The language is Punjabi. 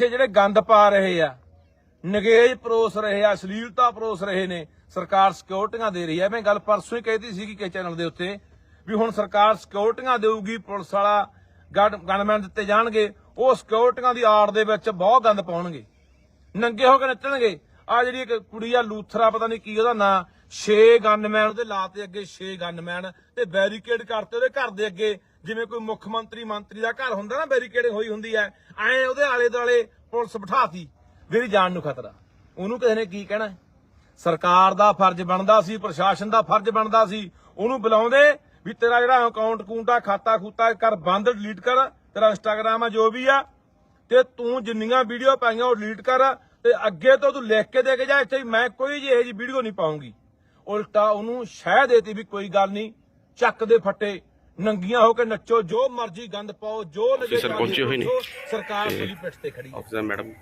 ਇੱਥੇ ਜਿਹੜੇ ਗੰਦ ਪਾ ਰਹੇ ਆ, ਨਗੇਜ ਪਰੋਸ ਰਹੇ ਆ, ਅਸ਼ਲੀਲਤਾ ਪਰੋਸ ਰਹੇ ਨੇ, ਸਰਕਾਰ ਸਿਕਿਉਰਟੀਆਂ ਦੇ ਰਹੀ ਹੈ ਮੈਂ ਗੱਲ ਪਰਸੋਂ ਹੀ ਕਹਿਤੀ ਸੀ ਕਿ ਚੈਨਲ ਦੇ ਉੱਤੇ ਵੀ ਹੁਣ ਸਰਕਾਰ ਸਿਕਿਉਰਟੀਆਂ ਦੇਊਗੀ, ਪੁਲਿਸ ਵਾਲਾ ਗਨਮੈਨ ਦਿੱਤੇ ਜਾਣਗੇ, ਉਹ ਸਿਕਿਉਰਟੀਆਂ ਦੀ ਆੜ ਦੇ ਵਿੱਚ ਬਹੁਤ ਗੰਦ ਪਾਉਣਗੇ। ਨੰਗੇ ਹੋ ਕੇ ਨੱਚਣਗੇ। ਆ ਜਿਹੜੀ ਇੱਕ ਕੁੜੀ ਆ, ਲੂਥਰਾ, ਪਤਾ ਨਹੀਂ ਕੀ ਉਹਦਾ ਨਾਂ 6 ਗਨਮੈਨ ਉਹਦੇ ਲਾਤੇ ਅੱਗੇ 6 ਗਨਮੈਨ ਤੇ ਬੈਰੀਕੇਡ ਕਰਤੇ ਉਹਦੇ ਘਰ ਦੇ ਅੱਗੇ। ਜਿਵੇਂ ਕੋਈ ਮੁੱਖ ਮੰਤਰੀ ਮੰਤਰੀ ਦਾ ਘਰ ਹੁੰਦਾ ਨਾ ਬੈਰੀਕੇਡ ਹੋਈ ਹੁੰਦੀ ਐ ਐ ਉਹਦੇ ਆਲੇ ਦੁਆਲੇ ਪੁਲਿਸ ਬਿਠਾਤੀ, ਮੇਰੀ ਜਾਨ ਨੂੰ ਖਤਰਾ। ਉਹਨੂੰ ਕਿਸੇ ਨੇ ਕੀ ਕਹਿਣਾ? ਸਰਕਾਰ ਦਾ ਫਰਜ਼ ਬਣਦਾ ਸੀ, ਪ੍ਰਸ਼ਾਸਨ ਦਾ ਫਰਜ਼ ਬਣਦਾ ਸੀ, ਉਹਨੂੰ ਬੁਲਾਉਂਦੇ ਵੀ ਤੇਰਾ ਜਿਹੜਾ ਅਕਾਊਂਟ ਕੂੰਟਾ ਖਾਤਾ ਖੂਤਾ ਕਰ, ਬੰਦ ਡਿਲੀਟ ਕਰ, ਤੇਰਾ ਇੰਸਟਾਗ੍ਰਾਮ ਆ, ਜੋ ਵੀ ਆ, ਤੇ ਤੂੰ ਜਿੰਨੀਆਂ ਵੀਡੀਓ ਪਾਈਆਂ ਉਹ ਡਿਲੀਟ ਕਰ, ਤੇ ਅੱਗੇ ਤੋਂ ਤੂੰ ਲਿਖ ਕੇ ਦੇ ਕੇ ਜਾ, ਇੱਥੇ ਮੈਂ ਕੋਈ ਜਿਹੀ ਜੀ ਵੀਡੀਓ ਨਹੀਂ ਪਾਉਂਗੀ। ਉਲਟਾ ਉਹਨੂੰ ਸ਼ਹਿ ਦੇਤੀ ਵੀ ਕੋਈ ਗੱਲ ਨਹੀਂ, ਚੱਕ ਦੇ ਫੱਟੇ ਨੰਗੀਆਂ ਹੋ ਕੇ ਨੱਚੋ ਜੋ ਮਰਜ਼ੀ ਗੰਦ ਪਾਓ ਜੋ ਸਰ ਪਹੁੰਚੇ ਹੋਏ ਨੇ। ਸਰਕਾਰ ਪਿੱਠ ਤੇ ਖੜੀ ਹੈ ਆਫਿਸਰ ਮੈਡਮ